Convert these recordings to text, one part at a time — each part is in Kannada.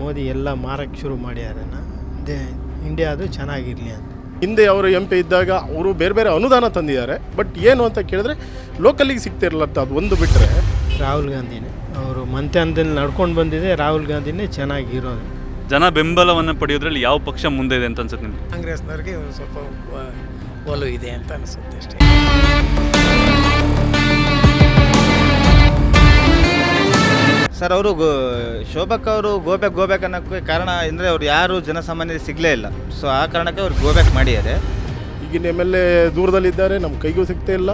ಮೋದಿ ಎಲ್ಲ ಮಾರಕ್ಕೆ ಶುರು ಮಾಡ್ಯಾರನ್ನ ದೇ ಇಂಡಿಯಾದು ಚೆನ್ನಾಗಿರಲಿ ಅಂತ. ಹಿಂದೆ ಅವರು ಎಂ ಪಿ ಇದ್ದಾಗ ಅವರು ಬೇರೆ ಬೇರೆ ಅನುದಾನ ತಂದಿದ್ದಾರೆ. ಬಟ್ ಏನು ಅಂತ ಕೇಳಿದ್ರೆ ಲೋಕಲಿಗೆ ಸಿಗ್ತಿರಲ್ಲ ಅಂತ ಅದು ಒಂದು ಬಿಟ್ಟರೆ ರಾಹುಲ್ ಗಾಂಧಿನೇ. ಅವರು ಮಂತ್ಯಾನದಲ್ಲಿ ನಡ್ಕೊಂಡು ಬಂದಿದೆ ರಾಹುಲ್ ಗಾಂಧಿನೇ ಚೆನ್ನಾಗಿರೋದು. ಜನ ಬೆಂಬಲವನ್ನು ಪಡೆಯೋದ್ರಲ್ಲಿ ಯಾವ ಪಕ್ಷ ಮುಂದೆ ಇದೆ ಅಂತ ಅನ್ಸುತ್ತೆ ನಿಮ್ಗೆ? ಕಾಂಗ್ರೆಸ್ನವ್ರಿಗೆ ಒಂದು ಸ್ವಲ್ಪ ಒಲವು ಇದೆ ಅಂತ ಅನಿಸುತ್ತೆ ಅಷ್ಟೇ. ಸರ್ ಅವರು ಗೋ ಶೋಭಕ್ ಅವರು ಗೋಬ್ಯಾಕ್ ಗೋಬ್ಯಾಕ್ ಅನ್ನೋಕ್ಕೆ ಕಾರಣ ಅಂದರೆ ಅವ್ರು ಯಾರು ಜನಸಾಮಾನ್ಯರಿಗೆ ಸಿಗಲೇ ಇಲ್ಲ. ಸೊ ಆ ಕಾರಣಕ್ಕೆ ಅವ್ರು ಗೋಬ್ಯಾಕ್ ಮಾಡಿದ್ದಾರೆ. ಈಗಿನ ಎಂ ಎಲ್ ಎ ದೂರದಲ್ಲಿದ್ದಾರೆ ನಮ್ಮ ಕೈಗೂ ಸಿಗ್ತಾ ಇಲ್ಲ.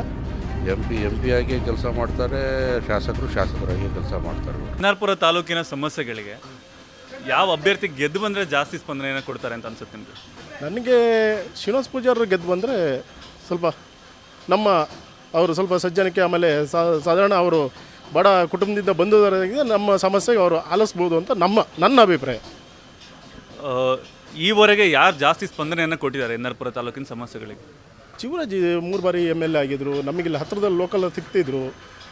ಎಂ ಪಿ ಎಂ ಪಿ ಆಗಿ ಕೆಲಸ ಮಾಡ್ತಾರೆ ಶಾಸಕರು ಶಾಸಕರಾಗಿ ಕೆಲಸ ಮಾಡ್ತಾರೆ. ಕನ್ನಾರ್ಪುರ ತಾಲೂಕಿನ ಸಮಸ್ಯೆಗಳಿಗೆ ಯಾವ ಅಭ್ಯರ್ಥಿ ಗೆದ್ದು ಬಂದರೆ ಜಾಸ್ತಿ ಸ್ಪಂದನೆಯನ್ನು ಕೊಡ್ತಾರೆ ಅಂತ ಅನ್ಸುತ್ತೆ ನಿಮಗೆ? ನನಗೆ ಶ್ರೀನಿವಾಸ ಪೂಜಾರ್ ಗೆದ್ದು ಬಂದರೆ ಸ್ವಲ್ಪ ನಮ್ಮ ಅವರು ಸ್ವಲ್ಪ ಸಜ್ಜನಿಕೆ ಆಮೇಲೆ ಸಾ- ಸಾಧಾರಣ ಅವರು ಬಡ ಕುಟುಂಬದಿಂದ ಬಂದವರಾಗಿದೆ ನಮ್ಮ ಸಮಸ್ಯೆಗೆ ಅವರು ಆಲಿಸ್ಬೋದು ಅಂತ ನಮ್ಮ ನನ್ನ ಅಭಿಪ್ರಾಯ. ಈವರೆಗೆ ಯಾರು ಜಾಸ್ತಿ ಸ್ಪಂದನೆಯನ್ನು ಕೊಟ್ಟಿದ್ದಾರೆ ಎನ್ನರ್ಪುರ ತಾಲೂಕಿನ ಸಮಸ್ಯೆಗಳಿಗೆ? ಶಿವರಾಜ್ ಮೂರು ಬಾರಿ ಎಂ ಎಲ್ ಎ ಆಗಿದ್ರು ನಮಗಿಲ್ಲಿ ಹತ್ತಿರದಲ್ಲಿ ಲೋಕಲ್ ಸಿಗ್ತಿದ್ರು.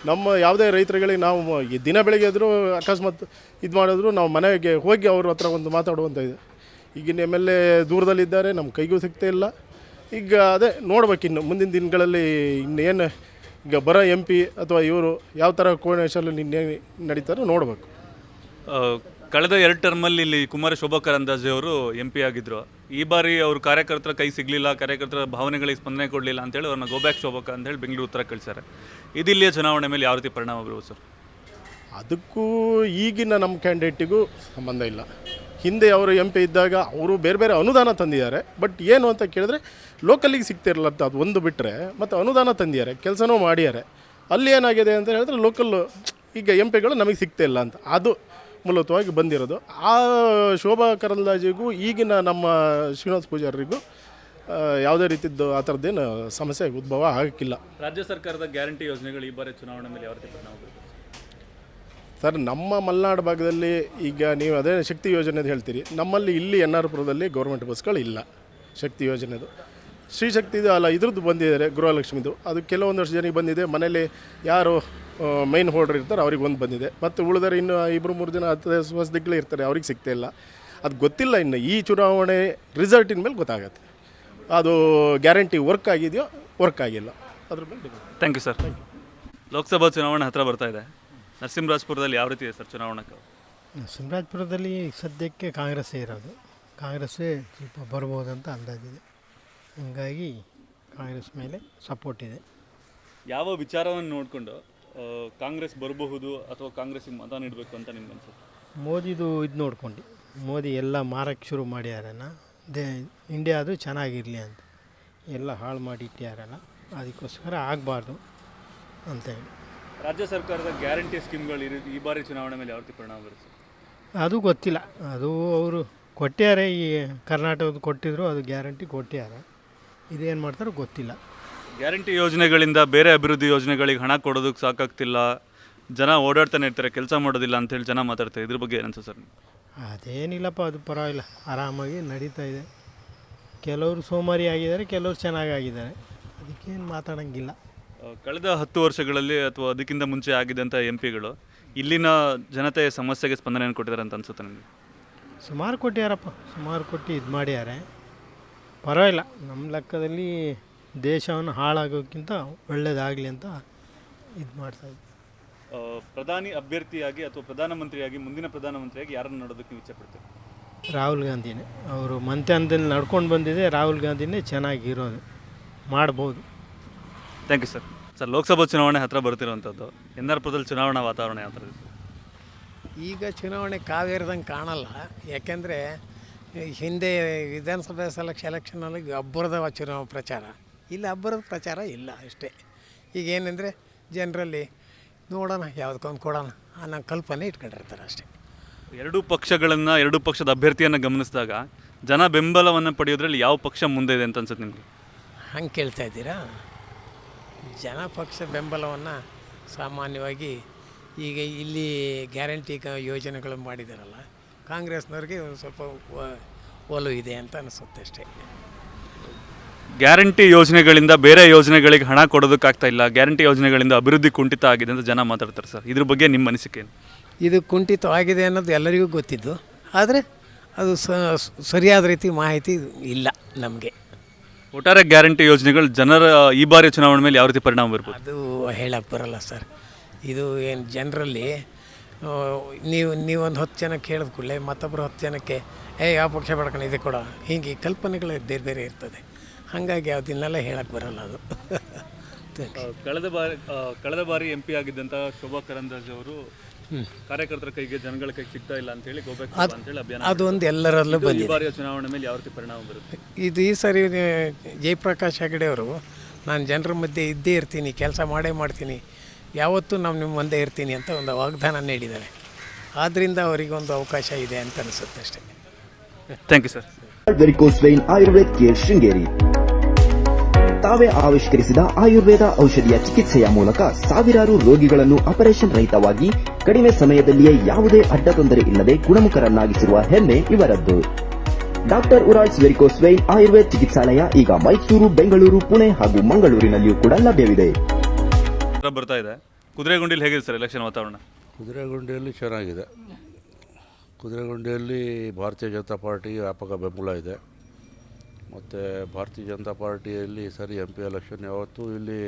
ನಮ್ಮ ಯಾವುದೇ ರೈತರುಗಳಿಗೆ ನಾವು ಈ ದಿನ ಬೆಳಗ್ಗೆ ಎದ್ರು ಅಕಸ್ಮಾತ್ ಇದು ಮಾಡಿದ್ರು ನಾವು ಮನೆಗೆ ಹೋಗಿ ಅವ್ರ ಹತ್ರ ಒಂದು ಮಾತಾಡುವಂಥ ಇದೆ. ಈಗಿನ ಎಂ ಎಲ್ ಎ ದೂರದಲ್ಲಿದ್ದಾರೆ ನಮ್ಮ ಕೈಗೂ ಸಿಗ್ತಾ ಇಲ್ಲ. ಈಗ ಅದೇ ನೋಡ್ಬೇಕು ಇನ್ನು ಮುಂದಿನ ದಿನಗಳಲ್ಲಿ ಇನ್ನೇನು ಈಗ ಬರೋ ಎಂ ಪಿ ಅಥವಾ ಇವರು ಯಾವ ಥರ ಕೋಣೇಶಲ್ಲಿ ನಿನ್ನೆ ನಡೀತಾರೋ ನೋಡಬೇಕು. ಕಳೆದ ಎರಡು ಟರ್ಮಲ್ಲಿ ಇಲ್ಲಿ ಕುಮಾರ ಶೋಭಾ ಕರಂದಾಜೆ ಅವರು ಎಂ ಪಿ ಆಗಿದ್ದರು ಈ ಬಾರಿ ಅವರು ಕಾರ್ಯಕರ್ತರ ಕೈ ಸಿಗಲಿಲ್ಲ ಕಾರ್ಯಕರ್ತರ ಭಾವನೆಗಳಿಗೆ ಸ್ಪಂದನೆ ಕೊಡಲಿಲ್ಲ ಅಂತೇಳಿ ಅವ್ರನ್ನ ಗೋಬ್ಯಾಕ್ ಶೋಭಕ ಅಂತ ಹೇಳಿ ಬೆಂಗಳೂರು ಉತ್ತರ ಕಳಿಸ್ತಾರೆ ಇದಿಲ್ಲಿಯ ಚುನಾವಣೆ ಮೇಲೆ ಯಾವ ರೀತಿ ಪರಿಣಾಮ ಬೀರುವ ಸರ್? ಅದಕ್ಕೂ ಈಗಿನ ನಮ್ಮ ಕ್ಯಾಂಡಿಡೇಟಿಗೂ ಸಂಬಂಧ ಇಲ್ಲ. ಹಿಂದೆ ಅವರು ಎಂ ಪಿ ಇದ್ದಾಗ ಅವರು ಬೇರೆ ಬೇರೆ ಅನುದಾನ ತಂದಿದ್ದಾರೆ. ಬಟ್ ಏನು ಅಂತ ಕೇಳಿದ್ರೆ ಲೋಕಲ್ಲಿಗೆ ಸಿಗ್ತಿರಲ್ಲ ಅಂತ ಅದು ಒಂದು ಬಿಟ್ಟರೆ ಮತ್ತು ಅನುದಾನ ತಂದಿದ್ದಾರೆ ಕೆಲಸನೂ ಮಾಡಿದ್ದಾರೆ ಅಲ್ಲಿ ಏನಾಗಿದೆ ಅಂತ ಹೇಳಿದ್ರೆ ಲೋಕಲ್ ಈಗ ಎಂ ಪಿಗಳು ನಮಗೆ ಸಿಗ್ತಾ ಇಲ್ಲ ಅಂತ. ಅದು ಮೂಲತವಾಗಿ ಬಂದಿರೋದು. ಆ ಶೋಭಾ ಕರಂದ್ಲಾಜೆಗೂ ಈಗಿನ ನಮ್ಮ ಶ್ರೀನಿವಾಸ್ ಪೂಜಾರಿಗೂ ಯಾವುದೇ ರೀತಿದ್ದು ಆ ಥರದ್ದೇನು ಸಮಸ್ಯೆ ಉದ್ಭವ ಆಗಕ್ಕಿಲ್ಲ ರಾಜ್ಯ ಸರ್ಕಾರದ ಗ್ಯಾರಂಟಿ ಯೋಜನೆಗಳು ಈ ಬಾರಿ ಚುನಾವಣೆ ಮೇಲೆ ಯಾವ ರೀತಿ ಪರಿಣಾಮ ಸರ್ ನಮ್ಮ ಮಲೆನಾಡು ಭಾಗದಲ್ಲಿ ಈಗ ನೀವು ಅದೇ ಶಕ್ತಿ ಯೋಜನೆದು ಹೇಳ್ತೀರಿ. ನಮ್ಮಲ್ಲಿ ಇಲ್ಲಿ ಎನ್ ಆರ್ ಪುರದಲ್ಲಿ ಗೌರ್ಮೆಂಟ್ ಬಸ್ಗಳು ಇಲ್ಲ. ಶಕ್ತಿ ಯೋಜನೆದು. ಶ್ರೀ ಶಕ್ತಿದು ಅಲ್ಲ ಇದ್ರದ್ದು ಬಂದಿದ್ದಾರೆ ಗೃಹಲಕ್ಷ್ಮಿದು. ಅದು ಕೆಲವೊಂದಷ್ಟು ಜನಕ್ಕೆ ಬಂದಿದೆ. ಮನೆಯಲ್ಲಿ ಯಾರು ಮೈನ್ ಹೋಲ್ಡರ್ ಇರ್ತಾರೆ ಅವ್ರಿಗೆ ಒಂದು ಬಂದಿದೆ. ಮತ್ತು ಉಳಿದರೆ ಇನ್ನು ಇಬ್ಬರು ಮೂರು ಜನ ಹತ್ತು ಹೊಸದಿಗ್ಗಳು ಇರ್ತಾರೆ ಅವ್ರಿಗೆ ಸಿಗ್ತಾ ಇಲ್ಲ. ಅದು ಗೊತ್ತಿಲ್ಲ ಇನ್ನು ಈ ಚುನಾವಣೆ ರಿಸಲ್ಟಿನ ಮೇಲೆ ಗೊತ್ತಾಗತ್ತೆ. ಅದು ಗ್ಯಾರಂಟಿ ವರ್ಕ್ ಆಗಿದೆಯೋ ವರ್ಕ್ ಆಗಿಲ್ಲ. ಅದ್ರ ಮೇಲೆ ಥ್ಯಾಂಕ್ ಯು ಸರ್ ಲೋಕಸಭಾ ಚುನಾವಣೆ ಹತ್ರ ಬರ್ತಾ ಇದೆ. ನರಸಿಂಹರಾಜಪುರದಲ್ಲಿ ಯಾವ ರೀತಿ ಇದೆ ಸರ್ ಚುನಾವಣೆ ನರಸಿಂಹರಾಜಪುರದಲ್ಲಿ ಸದ್ಯಕ್ಕೆ ಕಾಂಗ್ರೆಸ್ಸೇ ಇರೋದು. ಕಾಂಗ್ರೆಸ್ಸೇ ಸ್ವಲ್ಪ ಬರ್ಬೋದಂತ ಅಂದಾಜಿದೆ. ಹಂಗಾಗಿ ಕಾಂಗ್ರೆಸ್ ಮೇಲೆ ಸಪೋರ್ಟ್ ಇದೆ. ಯಾವ ವಿಚಾರವನ್ನು ನೋಡಿಕೊಂಡು ಕಾಂಗ್ರೆಸ್ ಬರಬಹುದು ಅಥವಾ ಕಾಂಗ್ರೆಸ್ಗೆ ಮತ ನೀಡಬೇಕು ಅಂತ ನಿಮ್ಗೆ ಅನ್ಸುತ್ತೆ? ಮೋದಿದು ಇದು ನೋಡ್ಕೊಂಡು. ಮೋದಿ ಎಲ್ಲ ಮಾರಕ್ಕೆ ಶುರು ಮಾಡ್ಯಾರನ. ದೇ ಇಂಡಿಯಾದು ಚೆನ್ನಾಗಿರಲಿ ಅಂತ. ಎಲ್ಲ ಹಾಳು ಮಾಡಿ ಇಟ್ಟ್ಯಾರಲ್ಲ ಅದಕ್ಕೋಸ್ಕರ ಆಗಬಾರ್ದು ಅಂತೇಳಿ. ರಾಜ್ಯ ಸರ್ಕಾರದ ಗ್ಯಾರಂಟಿ ಸ್ಕೀಮ್ಗಳು ಈ ಈ ಬಾರಿ ಚುನಾವಣೆ ಮೇಲೆ ಯಾವ ರೀತಿ ಪರಿಣಾಮ ಬೀರುತ್ತೆ? ಅದು ಗೊತ್ತಿಲ್ಲ. ಅದು ಅವರು ಕೊಟ್ಟ್ಯಾರೆ ಈ ಕರ್ನಾಟಕದ ಕೊಟ್ಟಿದ್ರು ಅದು ಗ್ಯಾರಂಟಿ ಕೊಟ್ಟ್ಯಾರೆ ಇದೇನು ಮಾಡ್ತಾರೋ ಗೊತ್ತಿಲ್ಲ. ಗ್ಯಾರಂಟಿ ಯೋಜನೆಗಳಿಂದ ಬೇರೆ ಅಭಿವೃದ್ಧಿ ಯೋಜನೆಗಳಿಗೆ ಹಣ ಕೊಡೋದಕ್ಕೆ ಸಾಕಾಗ್ತಿಲ್ಲ. ಜನ ಓಡಾಡ್ತಾನೆ ಇರ್ತಾರೆ ಕೆಲಸ ಮಾಡೋದಿಲ್ಲ ಅಂತ ಹೇಳಿ ಜನ ಮಾತಾಡ್ತಾರೆ. ಇದ್ರ ಬಗ್ಗೆ ಏನಂತ ಸರ್ ಅದೇನಿಲ್ಲಪ್ಪ ಅದು ಪರವಾಗಿಲ್ಲ. ಆರಾಮಾಗಿ ನಡೀತಾ ಇದೆ. ಕೆಲವರು ಸೋಮಾರಿ ಆಗಿದ್ದಾರೆ ಕೆಲವರು ಚೆನ್ನಾಗಿ ಆಗಿದ್ದಾರೆ. ಅದಕ್ಕೇನು ಮಾತಾಡೋಂಗಿಲ್ಲ. ಕಳೆದ ಹತ್ತು ವರ್ಷಗಳಲ್ಲಿ ಅಥವಾ ಅದಕ್ಕಿಂತ ಮುಂಚೆ ಆಗಿದ್ದಂಥ ಎಂ ಪಿಗಳು ಇಲ್ಲಿನ ಜನತೆಯ ಸಮಸ್ಯೆಗೆ ಸ್ಪಂದನೆಯನ್ನು ಕೊಟ್ಟಿದ್ದಾರೆ ಅಂತ ಅನ್ಸುತ್ತೆ ನನಗೆ ಸುಮಾರು ಕೊಟ್ಟಿಯಾರಪ್ಪ ಸುಮಾರು ಕೊಟ್ಟು ಇದು ಮಾಡ್ಯಾರೆ ಪರವಾಗಿಲ್ಲ. ನಮ್ಮ ಲೆಕ್ಕದಲ್ಲಿ ದೇಶವನ್ನು ಹಾಳಾಗೋಕ್ಕಿಂತ ಒಳ್ಳೇದಾಗಲಿ ಅಂತ ಇದು ಮಾಡ್ತಾಯಿದ್ವಿ ಆ, ಪ್ರಧಾನಿ ಅಭ್ಯರ್ಥಿಯಾಗಿ ಅಥವಾ ಪ್ರಧಾನಮಂತ್ರಿಯಾಗಿ ಮುಂದಿನ ಪ್ರಧಾನಮಂತ್ರಿಯಾಗಿ ಯಾರನ್ನು ನೋಡೋದಕ್ಕೆ ನೀವು ಇಚ್ಛೆ ಪಡ್ತೀರಿ ರಾಹುಲ್ ಗಾಂಧಿನೇ. ಅವರು ಮಂತ್ಯಾಂಧದಲ್ಲಿ ನಡ್ಕೊಂಡು ಬಂದಿದೆ ರಾಹುಲ್ ಗಾಂಧಿನೇ ಚೆನ್ನಾಗಿರೋದು ಮಾಡ್ಬೋದು. Thank you sir sir Loksabha ಚುನಾವಣೆ ಹತ್ರ ಬರ್ತಿರುವಂಥದ್ದು ಎನ್ ಆರ್ ಪುರದಲ್ಲಿ ಚುನಾವಣಾ ವಾತಾವರಣ ಯಾವ ಥರ ಇದೆ? ಈಗ ಚುನಾವಣೆ ಕಾವೇರಿದಂಗೆ ಕಾಣಲ್ಲ. ಯಾಕೆಂದರೆ ಹಿಂದೆ ವಿಧಾನಸಭೆ ಸೆಲೆಕ್ಷ ಎಲೆಕ್ಷನಲ್ಲಿ ಅಬ್ಬರದ ಚುನಾವ ಪ್ರಚಾರ. ಇಲ್ಲಿ ಅಬ್ಬರದ ಪ್ರಚಾರ ಇಲ್ಲ ಅಷ್ಟೇ. ಈಗ ಏನಂದರೆ ಜನರಲ್ಲಿ ನೋಡೋಣ ಯಾವುದಕ್ಕೊಂದು ಕೊಡೋಣ ಅನ್ನೋ ಕಲ್ಪನೆ ಇಟ್ಕೊಂಡಿರ್ತಾರೆ ಅಷ್ಟೇ. ಎರಡೂ ಪಕ್ಷಗಳನ್ನು ಎರಡೂ ಪಕ್ಷದ ಅಭ್ಯರ್ಥಿಯನ್ನು ಗಮನಿಸಿದಾಗ ಜನ ಬೆಂಬಲವನ್ನು ಪಡೆಯೋದ್ರಲ್ಲಿ ಯಾವ ಪಕ್ಷ ಮುಂದೆ ಇದೆ ಅಂತ ಅನ್ಸುತ್ತೆ ನಿಮಗೆ? ಹಂಗೆ ಕೇಳ್ತಾ ಇದ್ದೀರಾ? ಜನ ಪಕ್ಷ ಬೆಂಬಲವನ್ನು ಸಾಮಾನ್ಯವಾಗಿ ಈಗ ಇಲ್ಲಿ ಗ್ಯಾರಂಟಿ ಯೋಜನೆಗಳು ಮಾಡಿದಾರಲ್ಲ ಕಾಂಗ್ರೆಸ್ನವ್ರಿಗೆ ಒಂದು ಸ್ವಲ್ಪ ಒಲವು ಇದೆ ಅಂತ ಅನಿಸುತ್ತೆ ಅಷ್ಟೇ. ಗ್ಯಾರಂಟಿ ಯೋಜನೆಗಳಿಂದ ಬೇರೆ ಯೋಜನೆಗಳಿಗೆ ಹಣ ಕೊಡೋದಕ್ಕಾಗ್ತಾ ಇಲ್ಲ. ಗ್ಯಾರಂಟಿ ಯೋಜನೆಗಳಿಂದ ಅಭಿವೃದ್ಧಿ ಕುಂಠಿತ ಆಗಿದೆ ಅಂತ ಜನ ಮಾತಾಡ್ತಾರೆ ಸರ್. ಇದ್ರ ಬಗ್ಗೆ ನಿಮ್ಮ ಅನಿಸಿಕೆ ಏನು? ಇದು ಕುಂಠಿತವಾಗಿದೆ ಅನ್ನೋದು ಎಲ್ಲರಿಗೂ ಗೊತ್ತಿದ್ದು. ಆದರೆ ಅದು ಸ- ಸರಿಯಾದ ರೀತಿ ಮಾಹಿತಿ ಇಲ್ಲ ನಮಗೆ. ಒಟ್ಟಾರೆ ಗ್ಯಾರಂಟಿ ಯೋಜನೆಗಳು ಜನರ ಈ ಬಾರಿ ಚುನಾವಣೆ ಮೇಲೆ ಯಾವ ರೀತಿ ಪರಿಣಾಮ ಬೀರ್ಬೋದು? ಅದು ಹೇಳಕ್ಕೆ ಬರಲ್ಲ ಸರ್. ಇದು ಏನು ಜನರಲ್ಲಿ ನೀವು ನೀವೊಂದು ಹತ್ತು ಜನಕ್ಕೆ ಹೇಳಿದ ಕೂಡಲೇ ಮತ್ತೊಬ್ಬರು ಹತ್ತು ಜನಕ್ಕೆ ಏ ಯಾವ ಪಕ್ಷ ಬೇಡ್ಕೊಂಡು ಇದೆ ಕೊಡ. ಹೀಗೆ ಕಲ್ಪನೆಗಳು ಬೇರೆ ಬೇರೆ ಇರ್ತದೆ. ಹಾಗಾಗಿ ಅದನ್ನೆಲ್ಲ ಹೇಳಕ್ಕೆ ಬರಲ್ಲ ಅದು. ಕಳೆದ ಬಾರಿ ಕಳೆದ ಬಾರಿ ಎಂ ಪಿ ಆಗಿದ್ದಂಥ ಶೋಭಾ ಕರಂದಾಜ್ ಅವರು ಕಾರ್ಯಕರ್ತರ ಕೈಗೆ ಜನಗಳ ಕೈಗೆ ಸಿಗ್ತಾ ಇಲ್ಲ ಅಂತ ಹೇಳಿ ಗೋಬ್ಯಾಕ್ ಅಂತ ಹೇಳಿ ಅಭಿಯಾನ ಅದು ಒಂದು ಎಲ್ಲರಲ್ಲೂ ಬಂದ ಈ ಬಾರಿಯ ಚುನಾವಣೆ ಮೇಲೆ ಯಾವ ರೀತಿ ಪರಿಣಾಮ ಬರುತ್ತೆ? ಇದು ಈ ಸಾರಿ ಜಯಪ್ರಕಾಶ್ ಹೆಗಡೆ ಅವರು ನಾನು ಜನರ ಮಧ್ಯೆ ಇದ್ದೇ ಇರ್ತೀನಿ ಕೆಲಸ ಮಾಡೇ ಮಾಡ್ತೀನಿ ಯಾವತ್ತೂ ನಾವು ನಿಮ್ಮ ಮುಂದೆ ಇರ್ತೀನಿ ಅಂತ ಒಂದು ವಾಗ್ದಾನ ನೀಡಿದ್ದಾರೆ. ಆದ್ದರಿಂದ ಅವರಿಗೆ ಒಂದು ಅವಕಾಶ ಇದೆ ಅಂತ ಅನಿಸುತ್ತೆ ಅಷ್ಟೇ. Thank you sir varicose vein Ayurveda care Sringeri ತಾವೇ ಆವಿಷ್ಕರಿಸಿದ ಆಯುರ್ವೇದ ಔಷಧಿಯ ಚಿಕಿತ್ಸೆಯ ಮೂಲಕ ಸಾವಿರಾರು ರೋಗಿಗಳನ್ನು ಆಪರೇಷನ್ ರಹಿತವಾಗಿ ಕಡಿಮೆ ಸಮಯದಲ್ಲಿಯೇ ಯಾವುದೇ ಅಡ್ಡ ತೊಂದರೆ ಇಲ್ಲದೆ ಗುಣಮುಖರನ್ನಾಗಿಸಿರುವ ಹೆಮ್ಮೆ ಇವರದ್ದು. ಡಾಕ್ಟರ್ ಉರಾಲ್ಸ್ ವೆರಿಕೋಸ್ ಆಯುರ್ವೇದ ಆಯುರ್ವೇದ್ ಚಿಕಿತ್ಸಾಲಯ ಈಗ ಮೈಸೂರು ಬೆಂಗಳೂರು ಪುಣೆ ಹಾಗೂ ಮಂಗಳೂರಿನಲ್ಲಿಯೂ ಕೂಡ ಲಭ್ಯವಿದೆ. ಹತ್ರ ಬರ್ತಾ ಇದೆ. ಕುದುರೆಗುಂಡಿಲಿ ಹೇಗಿದೆ ಸರ್ ಎಲೆಕ್ಷನ್ ವಾತಾವರಣ? ಕುದುರೆಗುಂಡಿಯಲ್ಲಿ ಚೆನ್ನಾಗಿದೆ. ಕುದುರೆಗುಂಡಿಯಲ್ಲಿ ಭಾರತೀಯ ಜನತಾ ಪಾರ್ಟಿ ವ್ಯಾಪಕ ಬೆಂಬಲ ಇದೆ. ಮತ್ತು ಭಾರತೀಯ ಜನತಾ ಪಾರ್ಟಿಯಲ್ಲಿ ಸರಿ ಎಂ ಪಿ ಎಲೆಕ್ಷನ್ ಯಾವತ್ತೂ ಇಲ್ಲಿ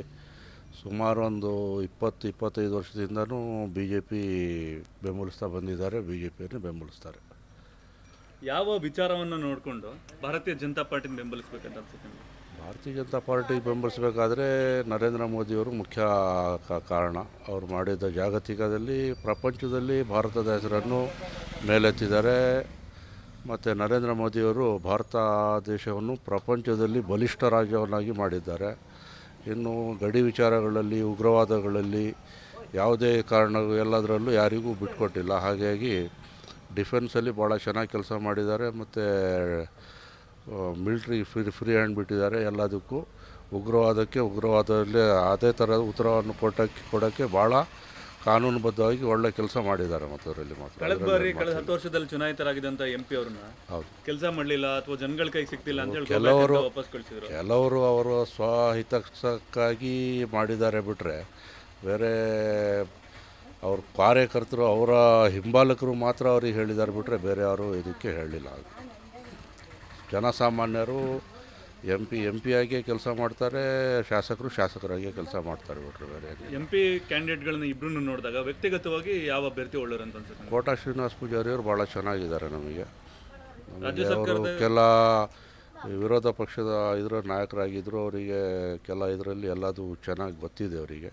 ಸುಮಾರು ಒಂದು ಇಪ್ಪತ್ತು ಇಪ್ಪತ್ತೈದು ವರ್ಷದಿಂದನೂ ಬಿ ಜೆ ಪಿ ಬೆಂಬಲಿಸ್ತಾ ಬಂದಿದ್ದಾರೆ ಬಿ ಜೆ ಪಿಯನ್ನು ಬೆಂಬಲಿಸ್ತಾರೆ. ಯಾವ ವಿಚಾರವನ್ನು ನೋಡಿಕೊಂಡು ಭಾರತೀಯ ಜನತಾ ಪಾರ್ಟಿನ ಬೆಂಬಲಿಸಬೇಕಂತ ಅನ್ಸುತ್ತೆ? ಭಾರತೀಯ ಜನತಾ ಪಾರ್ಟಿ ಬೆಂಬಲಿಸಬೇಕಾದ್ರೆ ನರೇಂದ್ರ ಮೋದಿಯವರು ಮುಖ್ಯ ಕಾರಣ. ಅವರು ಮಾಡಿದ ಜಾಗತಿಕದಲ್ಲಿ, ಪ್ರಪಂಚದಲ್ಲಿ ಭಾರತದ ಹೆಸರನ್ನು ಮೇಲೆತ್ತಿದ್ದಾರೆ. ಮತ್ತು ನರೇಂದ್ರ ಮೋದಿಯವರು ಭಾರತ ದೇಶವನ್ನು ಪ್ರಪಂಚದಲ್ಲಿ ಬಲಿಷ್ಠ ರಾಜ್ಯವನ್ನಾಗಿ ಮಾಡಿದ್ದಾರೆ. ಇನ್ನು ಗಡಿ ವಿಚಾರಗಳಲ್ಲಿ, ಉಗ್ರವಾದಗಳಲ್ಲಿ ಯಾವುದೇ ಕಾರಣ ಎಲ್ಲದರಲ್ಲೂ ಯಾರಿಗೂ ಬಿಟ್ಕೊಟ್ಟಿಲ್ಲ. ಹಾಗಾಗಿ ಡಿಫೆನ್ಸಲ್ಲಿ ಭಾಳ ಚೆನ್ನಾಗಿ ಕೆಲಸ ಮಾಡಿದ್ದಾರೆ. ಮತ್ತು ಮಿಲ್ಟ್ರಿ ಫ್ರೀ ಫ್ರೀ ಹ್ಯಾಂಡ್ ಬಿಟ್ಟಿದ್ದಾರೆ ಎಲ್ಲದಕ್ಕೂ. ಉಗ್ರವಾದಕ್ಕೆ ಉಗ್ರವಾದದಲ್ಲಿ ಅದೇ ಥರ ಉತ್ತರವನ್ನು ಕೊಟ್ಟಕ್ಕೆ ಕೊಡೋಕ್ಕೆ ಭಾಳ ಕಾನೂನುಬದ್ಧವಾಗಿ ಒಳ್ಳೆ ಕೆಲಸ ಮಾಡಿದ್ದಾರೆ ಮತ್ತು ಅದರಲ್ಲಿ ಮಾತ್ರ. ಕಳೆದ ಬಾರಿ ಕಳೆದ ಹತ್ತು ವರ್ಷದಲ್ಲಿ ಚುನಾಯಿತರಾಗಿದ್ದಂಥ ಎಂ ಪಿ ಅವ್ರನ್ನ ಹೌದು. ಕೆಲಸ ಮಾಡಲಿಲ್ಲ ಅಥವಾ ಜನಗಳ ಕೈಗೆ ಸಿಗ್ತಿಲ್ಲ ಅಂತ ಹೇಳಿ ಕೆಲವರು- ವಾಪಸ್ ಕಳಿಸಿದ್ರು. ಕೆಲವರು ಅವರು ಸ್ವಹಿತಕ್ಕಾಗಿ ಮಾಡಿದ್ದಾರೆ ಬಿಟ್ಟರೆ ಬೇರೆ ಅವ್ರ ಕಾರ್ಯಕರ್ತರು ಅವರ ಹಿಂಬಾಲಕರು ಮಾತ್ರ ಅವ್ರಿಗೆ ಹೇಳಿದ್ದಾರೆ ಬಿಟ್ಟರೆ ಬೇರೆ ಯಾರು ಇದಕ್ಕೆ ಹೇಳಲಿಲ್ಲ ಜನಸಾಮಾನ್ಯರು ಎಂ ಪಿ ಎಂ ಪಿ ಆಗಿಯೇ ಕೆಲಸ ಮಾಡ್ತಾರೆ ಶಾಸಕರು ಶಾಸಕರಾಗಿಯೇ ಕೆಲಸ ಮಾಡ್ತಾರೆ ಬಿಟ್ರೆ ಬೇರೆ ಏನಿಲ್ಲ. ಎಂ ಪಿ ಕ್ಯಾಂಡಿಡೇಟ್ಗಳನ್ನ ಇಬ್ಬರನ್ನು ನೋಡಿದಾಗ ವ್ಯಕ್ತಿಗತವಾಗಿ ಯಾವ ಅಭ್ಯರ್ಥಿ ಒಳ್ಳೆಯ ಅಂತ ಅನ್ಸುತ್ತೆ ಕೋಟಾ ಶ್ರೀನಿವಾಸ ಪೂಜಾರಿ ಅವರು ಭಾಳ ಚೆನ್ನಾಗಿದ್ದಾರೆ ನಮಗೆ. ನಮಗೆ ಅವರು ಕೆಲ ವಿರೋಧ ಪಕ್ಷದ ಇದರ ನಾಯಕರಾಗಿದ್ದರು ಅವರಿಗೆ ಕೆಲ ಇದರಲ್ಲಿ ಎಲ್ಲದು ಚೆನ್ನಾಗಿ ಗೊತ್ತಿದೆ ಅವರಿಗೆ.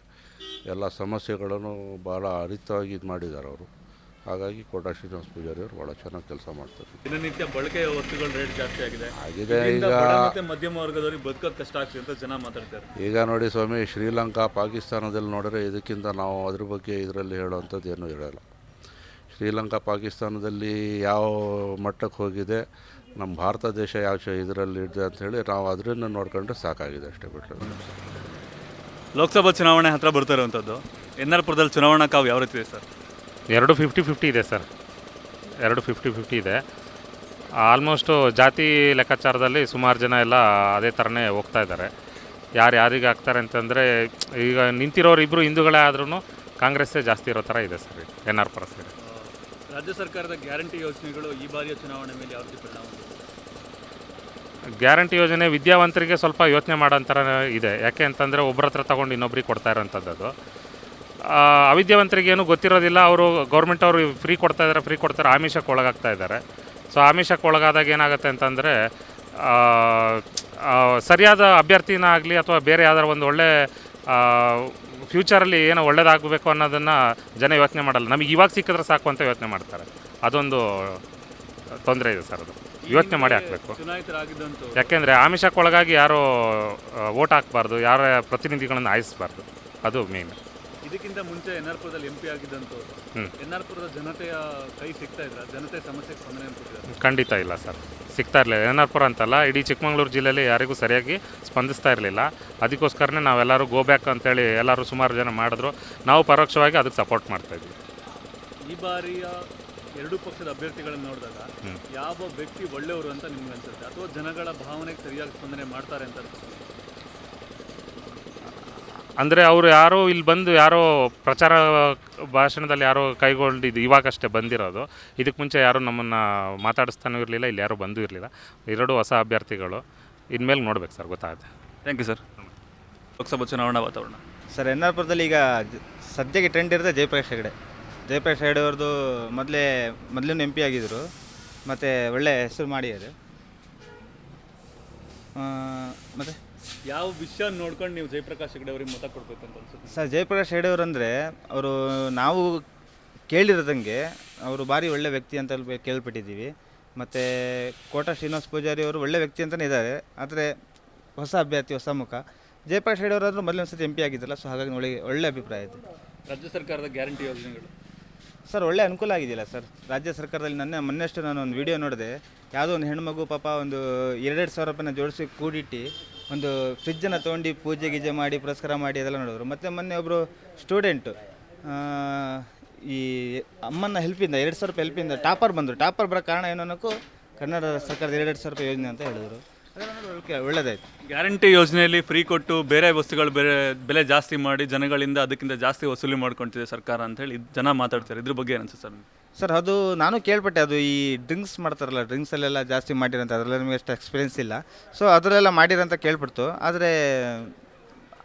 ಎಲ್ಲ ಸಮಸ್ಯೆಗಳನ್ನು ಭಾಳ ಅರಿತವಾಗಿ ಇದು ಮಾಡಿದ್ದಾರೆ ಅವರು. ಹಾಗಾಗಿ ಕೋಟಾ ಶ್ರೀನಿವಾಸ ಪೂಜಾರಿ ಅವರು ಭಾಳ ಚೆನ್ನಾಗಿ ಕೆಲಸ ಮಾಡ್ತಾರೆ. ದಿನನಿತ್ಯ ಬಳಕೆಯ ವಸ್ತುಗಳ ರೇಟ್ ಜಾಸ್ತಿ ಆಗಿದೆ. ಆಗಿದೆ ಈಗ ಮತ್ತೆ ಮಧ್ಯಮ ವರ್ಗದವರಿಗೆ ಬದುಕೋ ಕಷ್ಟ ಆಗ್ತದೆ ಅಂತ ಜನ ಮಾತಾಡ್ತಾರೆ. ಈಗ ನೋಡಿ ಸ್ವಾಮಿ ಶ್ರೀಲಂಕಾ ಪಾಕಿಸ್ತಾನದಲ್ಲಿ ನೋಡಿದ್ರೆ ಇದಕ್ಕಿಂತ ನಾವು ಅದ್ರ ಬಗ್ಗೆ ಇದರಲ್ಲಿ ಹೇಳುವಂಥದ್ದು ಏನೂ ಇರೋಲ್ಲ ಶ್ರೀಲಂಕಾ ಪಾಕಿಸ್ತಾನದಲ್ಲಿ ಯಾವ ಮಟ್ಟಕ್ಕೆ ಹೋಗಿದೆ ನಮ್ಮ ಭಾರತ ದೇಶ ಯಾವ ಇದರಲ್ಲಿ ಇದೆ ಅಂಥೇಳಿ ನಾವು ಅದರಿಂದ ನೋಡ್ಕೊಂಡ್ರೆ ಸಾಕಾಗಿದೆ ಅಷ್ಟೇ ಬಿಟ್ಟರೆ ಲೋಕಸಭಾ ಚುನಾವಣೆ ಹತ್ರ ಬರ್ತಾ ಇರುವಂಥದ್ದು ಎನ್ ಆರ್ ಪುರದಲ್ಲಿ ಚುನಾವಣಾ ಕಾವು ಯಾವ ರೀತಿ ಇದೆ ಸರ್? ಎರಡು ಫಿಫ್ಟಿ ಫಿಫ್ಟಿ ಇದೆ ಸರ್. ಎರಡು ಫಿಫ್ಟಿ ಫಿಫ್ಟಿ ಇದೆ. ಆಲ್ಮೋಸ್ಟು ಜಾತಿ ಲೆಕ್ಕಾಚಾರದಲ್ಲಿ ಸುಮಾರು ಜನ ಎಲ್ಲ ಅದೇ ಥರನೇ ಹೋಗ್ತಾ ಇದ್ದಾರೆ. ಯಾರು ಯಾರಿಗೆ ಆಗ್ತಾರೆ ಅಂತಂದರೆ ಈಗ ನಿಂತಿರೋರು ಇಬ್ಬರು ಹಿಂದೂಗಳೇ ಆದ್ರೂ ಕಾಂಗ್ರೆಸ್ಸೇ ಜಾಸ್ತಿ ಇರೋ ಥರ ಇದೆ sir N R Pura side ರಾಜ್ಯ ಸರ್ಕಾರದ ಗ್ಯಾರಂಟಿ ಯೋಜನೆಗಳು ಈ ಬಾರಿಯ ಚುನಾವಣೆ ಮೇಲೆ ಯಾವ ರೀತಿ ಪರಿಣಾಮ ಗ್ಯಾರಂಟಿ ಯೋಜನೆ ವಿದ್ಯಾವಂತರಿಗೆ ಸ್ವಲ್ಪ ಯೋಚನೆ ಮಾಡೋ ಥರ ಇದೆ. ಯಾಕೆ ಅಂತಂದರೆ ಒಬ್ಬರ ಹತ್ರ ತೊಗೊಂಡು ಇನ್ನೊಬ್ರಿಗೆ ಕೊಡ್ತಾ ಇರೋಂಥದ್ದು ಅದು ಆ, ಅವಿದ್ಯಾವಂತರಿಗೆ ಗೊತ್ತಿರೋದಿಲ್ಲ. ಅವರು ಗೌರ್ಮೆಂಟ್ ಅವರು ಫ್ರೀ ಕೊಡ್ತಾ ಇದ್ದಾರೆ ಫ್ರೀ ಕೊಡ್ತಾರೆ ಆಮಿಷಕ್ಕೆ ಒಳಗಾಗ್ತಾ ಇದ್ದಾರೆ ಸೊ ಆಮಿಷಕ್ಕೆ ಒಳಗಾದಾಗ ಏನಾಗುತ್ತೆ ಅಂತಂದರೆ ಸರಿಯಾದ ಅಭ್ಯರ್ಥಿನ ಆಗಲಿ ಅಥವಾ ಬೇರೆ ಯಾವ್ದಾರು ಒಂದು ಒಳ್ಳೆ ಫ್ಯೂಚರಲ್ಲಿ ಏನೋ ಒಳ್ಳೇದಾಗಬೇಕು ಅನ್ನೋದನ್ನು ಜನ ಯೋಚನೆ ಮಾಡಲ್ಲ. ನಮಗೆ ಇವಾಗ ಸಿಕ್ಕಿದ್ರೆ ಸಾಕು ಅಂತ ಯೋಚನೆ ಮಾಡ್ತಾರೆ. ಅದೊಂದು ತೊಂದರೆ ಇದೆ ಸರ್ ಅದು. ಯೋಚನೆ ಮಾಡಿ ಹಾಕಬೇಕು. ಯಾಕೆಂದರೆ ಆಮಿಷಕ್ಕೊಳಗಾಗಿ ಯಾರು ಓಟ್ ಹಾಕಬಾರ್ದು ಯಾರ ಪ್ರತಿನಿಧಿಗಳನ್ನು ಆಯಿಸಬಾರ್ದು. ಅದು ಮೇನ್ ಇದಕ್ಕಿಂತ ಮುಂಚೆ ಎನ್ ಆರ್ ಪುರದಲ್ಲಿ ಎಂ ಪಿ ಆಗಿದ್ದಂಥವ್ರು ಎನ್ ಆರ್ ಪುರದ ಜನತೆಯ ಕೈ ಸಿಗ್ತಾ ಇದ್ರ? ಜನತೆ ಸಮಸ್ಯೆಗೆ ಸ್ಪಂದನೆ ಕೊಟ್ಟಿದ್ದಾರೆ ಖಂಡಿತ ಇಲ್ಲ ಸರ್. ಸಿಗ್ತಾ ಇರಲಿಲ್ಲ. ಎನ್ ಆರ್ ಪುರ ಅಂತಲ್ಲ ಇಡೀ ಚಿಕ್ಕಮಗಳೂರು ಜಿಲ್ಲೆಯಲ್ಲಿ ಯಾರಿಗೂ ಸರಿಯಾಗಿ ಸ್ಪಂದಿಸ್ತಾ ಇರಲಿಲ್ಲ. ಅದಕ್ಕೋಸ್ಕರನೇ ನಾವೆಲ್ಲರೂ ಗೋ ಬ್ಯಾಕ್ ಅಂತೇಳಿ ಎಲ್ಲರೂ ಸುಮಾರು ಜನ ಮಾಡಿದ್ರು. ನಾವು ಪರೋಕ್ಷವಾಗಿ ಅದಕ್ಕೆ ಸಪೋರ್ಟ್ ಮಾಡ್ತಾಯಿದ್ವಿ ಈ ಬಾರಿಯ ಎರಡು ಪಕ್ಷದ ಅಭ್ಯರ್ಥಿಗಳನ್ನು ನೋಡಿದಾಗ ಯಾವ ವ್ಯಕ್ತಿ ಒಳ್ಳೆಯವರು ಅಂತ ನಿಮ್ಗೆ ಅನ್ಸುತ್ತೆ? ಅಥವಾ ಜನಗಳ ಭಾವನೆಗೆ ಸರಿಯಾಗಿ ಸ್ಪಂದನೆ ಮಾಡ್ತಾರೆ ಅಂತ ಅನ್ಸುತ್ತೆ? ಅಂದರೆ ಅವರು ಯಾರೋ ಇಲ್ಲಿ ಬಂದು ಯಾರೋ ಪ್ರಚಾರ ಭಾಷಣದಲ್ಲಿ ಯಾರೋ ಕೈಗೊಂಡಿದ್ದು ಇವಾಗಷ್ಟೇ ಬಂದಿರೋದು. ಇದಕ್ಕೆ ಮುಂಚೆ ಯಾರೂ ನಮ್ಮನ್ನು ಮಾತಾಡಿಸ್ತಾನೂ ಇರಲಿಲ್ಲ ಇಲ್ಲಿ ಯಾರೂ ಬಂದೂ ಇರಲಿಲ್ಲ. ಎರಡು ಹೊಸ ಅಭ್ಯರ್ಥಿಗಳು ಇನ್ಮೇಲೆ ನೋಡ್ಬೇಕು ಸರ್ ಗೊತ್ತಾಗುತ್ತೆ. ಥ್ಯಾಂಕ್ ಯು ಸರ್ ಲೋಕಸಭಾ ಚುನಾವಣಾ ವಾತಾವರಣ. ಸರ್ ಎನ್ ಆರ್ ಪುರದಲ್ಲಿ ಈಗ ಸದ್ಯಕ್ಕೆ ಟ್ರೆಂಡ್ ಇರುತ್ತೆ ಜಯಪ್ರಕಾಶ್ ಹೆಗಡೆ. ಜಯಪ್ರಕಾಶ್ ಹೆಗಡೆ ಅವ್ರದ್ದು ಮೊದಲೇ ಮೊದಲಿನ ಎಂ ಪಿ ಆಗಿದ್ದರು ಮತ್ತು ಒಳ್ಳೆ ಹೆಸರು ಮಾಡಿದ್ದಾರೆ. ಮತ್ತು? ಯಾವ ವಿಷಯ ನೋಡ್ಕೊಂಡು ನೀವು ಜಯಪ್ರಕಾಶ್ ಹೆಗಡೆ ಅವ್ರಿಗೆ ಮತ ಕೊಡ್ಬೇಕು ಅಂತ ಅನ್ಸುತ್ತೆ? ಸರ್ ಜಯಪ್ರಕಾಶ್ ಹೆಗಡೆ ಅವರು ಅಂದರೆ ಅವರು ನಾವು ಕೇಳಿರೋದಂಗೆ ಅವರು ಭಾರಿ ಒಳ್ಳೆ ವ್ಯಕ್ತಿ ಅಂತ ಕೇಳ್ಪಟ್ಟಿದ್ದೀವಿ. ಮತ್ತು ಕೋಟ ಶ್ರೀನಿವಾಸ್ ಪೂಜಾರಿ ಅವರು ಒಳ್ಳೆ ವ್ಯಕ್ತಿ ಅಂತಲೇ ಇದ್ದಾರೆ. ಆದರೆ ಹೊಸ ಅಭ್ಯರ್ಥಿ ಹೊಸ ಮುಖ. ಜಯಪ್ರಕಾಶ್ ಹೆಗಡೆ ಅವರಾದರೂ ಮೊದಲನೇ ಸತಿ ಎಂ ಪಿ ಆಗಿದ್ದಲ್ಲ ಸೊ ಹಾಗಾಗಿ ಒಳ್ಳೆ ಒಳ್ಳೆ ಅಭಿಪ್ರಾಯ ಇದೆ. ರಾಜ್ಯ ಸರ್ಕಾರದ ಗ್ಯಾರಂಟಿ ಯೋಜನೆಗಳು. ಸರ್, ಒಳ್ಳೆ ಅನುಕೂಲ ಆಗಿದೆಯಲ್ಲ ಸರ್? ರಾಜ್ಯ ಸರ್ಕಾರದಲ್ಲಿ ನನ್ನ ಮೊನ್ನೆಷ್ಟು ನಾನು ಒಂದು ವಿಡಿಯೋ ನೋಡಿದೆ. ಯಾವುದೋ ಒಂದು ಹೆಣ್ಮಗು ಪಾಪ ಒಂದು ಎರಡೆರಡು ಸಾವಿರ ರೂಪಾಯಿನ ಜೋಡಿಸಿ ಕೂಡಿಟ್ಟು ಒಂದು ಫ್ರಿಜ್ಜನ್ನು ತೊಗೊಂಡು ಪೂಜೆ ಗೀಜೆ ಮಾಡಿ, ಪುರಸ್ಕಾರ ಮಾಡಿ ಅದೆಲ್ಲ ನೋಡಿದ್ರು. ಮತ್ತು ಮೊನ್ನೆ ಒಬ್ಬರು ಸ್ಟೂಡೆಂಟು ಈ ಅಮ್ಮನ ಹೆಲ್ಪಿಂದ, ಎರಡು ಸಾವಿರ ರೂಪಾಯಿ ಹೆಲ್ಪಿಂದ ಟಾಪರ್ ಬಂದರು. ಟಾಪರ್ ಬರೋ ಕಾರಣ ಏನು ಅನ್ನೋಕ್ಕೂ ಕನ್ನಡ ಸರ್ಕಾರದ ಎರಡೆರಡು ಸಾವಿರ ರೂಪಾಯಿ ಯೋಜನೆ ಅಂತ ಹೇಳಿದ್ರು. ಒಳ್ಳೆದಾಯ್ತು. ಗ್ಯಾರಂಟಿ ಯೋಜನೆಯಲ್ಲಿ ಫ್ರೀ ಕೊಟ್ಟು ಬೇರೆ ವಸ್ತುಗಳು ಬೇರೆ ಬೆಲೆ ಜಾಸ್ತಿ ಮಾಡಿ ಜನಗಳಿಂದ ಅದಕ್ಕಿಂತ ಜಾಸ್ತಿ ವಸೂಲಿ ಮಾಡ್ಕೊಳ್ತಿದೆ ಸರ್ಕಾರ ಅಂತ ಹೇಳಿ ಜನ ಮಾತಾಡ್ತಾರೆ. ಇದ್ರ ಬಗ್ಗೆ ಏನಂತ ಸರ್ ನಿಮ್ಗೆ? ಸರ್ ಅದು ನಾನು ಕೇಳ್ಪಟ್ಟೆ ಅದು ಈ ಡ್ರಿಂಕ್ಸ್ ಮಾಡ್ತಾರಲ್ಲ ಡ್ರಿಂಕ್ಸಲ್ಲೆಲ್ಲ ಜಾಸ್ತಿ ಮಾಡಿರಂತ ಅದರಲ್ಲಿ ನಮಗೆ ಅಷ್ಟು ಎಕ್ಸ್ಪೀರಿಯನ್ಸ್ ಇಲ್ಲ. ಸೊ ಅದರಲ್ಲೆಲ್ಲ ಮಾಡಿರಂತ ಕೇಳ್ಬಿಡ್ತು ಆದರೆ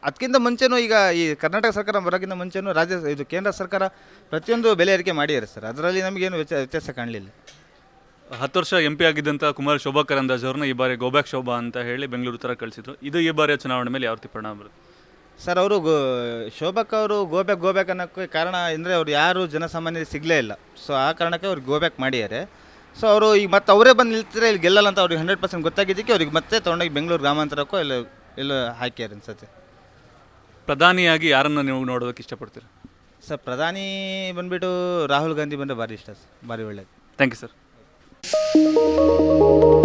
ಅದಕ್ಕಿಂತ ಮುಂಚೆನೂ ಈಗ ಈ ಕರ್ನಾಟಕ ಸರ್ಕಾರ ಬರೋಕ್ಕಿಂತ ಮುಂಚೆನೂ ರಾಜ್ಯ ಇದು ಕೇಂದ್ರ ಸರ್ಕಾರ ಪ್ರತಿಯೊಂದು ಬೆಲೆ ಏರಿಕೆ ಮಾಡಿದ್ದಾರೆ ಸರ್. ಅದರಲ್ಲಿ ನಮಗೇನು ವ್ಯತ್ಯಾಸ ವ್ಯತ್ಯಾಸ ಕಾಣಲಿಲ್ಲ. ಹತ್ತು ವರ್ಷ ಎಂ ಪಿ ಆಗಿದ್ದಂಥ ಕುಮಾರ್ ಶೋಭಾ ಕರಂದಾಜ್ ಅವ್ರನ್ನ ಈ ಬಾರಿ ಗೋಬ್ಯಾಕ್ ಶೋಭಾ ಅಂತ ಹೇಳಿ ಬೆಂಗಳೂರು ಥರ ಕಳಿಸಿದ್ರು. ಇದು ಈ ಬಾರಿಯ ಚುನಾವಣೆ ಮೇಲೆ ಯಾವ ರೀತಿ ಪರಿಣಾಮ ಬರುತ್ತೆ? ಸರ್ ಅವರು ಗೋ ಶೋಭಕ್ ಅವರು ಗೋಬ್ಯಾಕ್ ಗೋಬ್ಯಾಕ್ ಅನ್ನೋಕ್ಕೆ ಕಾರಣ ಅಂದರೆ ಅವ್ರು ಯಾರು ಜನಸಾಮಾನ್ಯರಿಗೆ ಸಿಗಲೇ ಇಲ್ಲ. ಸೊ ಆ ಕಾರಣಕ್ಕೆ ಅವ್ರಿಗೆ ಗೋಬ್ಯಾಕ್ ಮಾಡಿದ್ದಾರೆ. ಸೊ ಅವರು ಈಗ ಮತ್ತೆ ಅವರೇ ಬಂದು ನಿಲ್ತಾರೆ ಇಲ್ಲಿ ಗೆಲ್ಲಲ್ಲ ಅಂತ ಅವ್ರಿಗೆ ಹಂಡ್ರೆಡ್ ಪರ್ಸೆಂಟ್ ಗೊತ್ತಾಗಿದ್ದಕ್ಕೆ ಅವ್ರಿಗೆ ಮತ್ತೆ ತೊಗೊಂಡೋಗಿ ಬೆಂಗಳೂರು ಗ್ರಾಮಾಂತರಕ್ಕೂ ಎಲ್ಲ ಎಲ್ಲ ಹಾಕ್ಯಾರ ಅನ್ಸತ್ತೆ. ಪ್ರಧಾನಿಯಾಗಿ ಯಾರನ್ನು ನೀವು ನೋಡೋದಕ್ಕೆ ಇಷ್ಟಪಡ್ತೀರಾ? ಸರ್ ಪ್ರಧಾನಿ ಬಂದುಬಿಟ್ಟು ರಾಹುಲ್ ಗಾಂಧಿ ಬಂದರೆ ಭಾರಿ ಇಷ್ಟ ಸರ್ ಭಾರಿ ಒಳ್ಳೆಯದು thank you sir Thank you.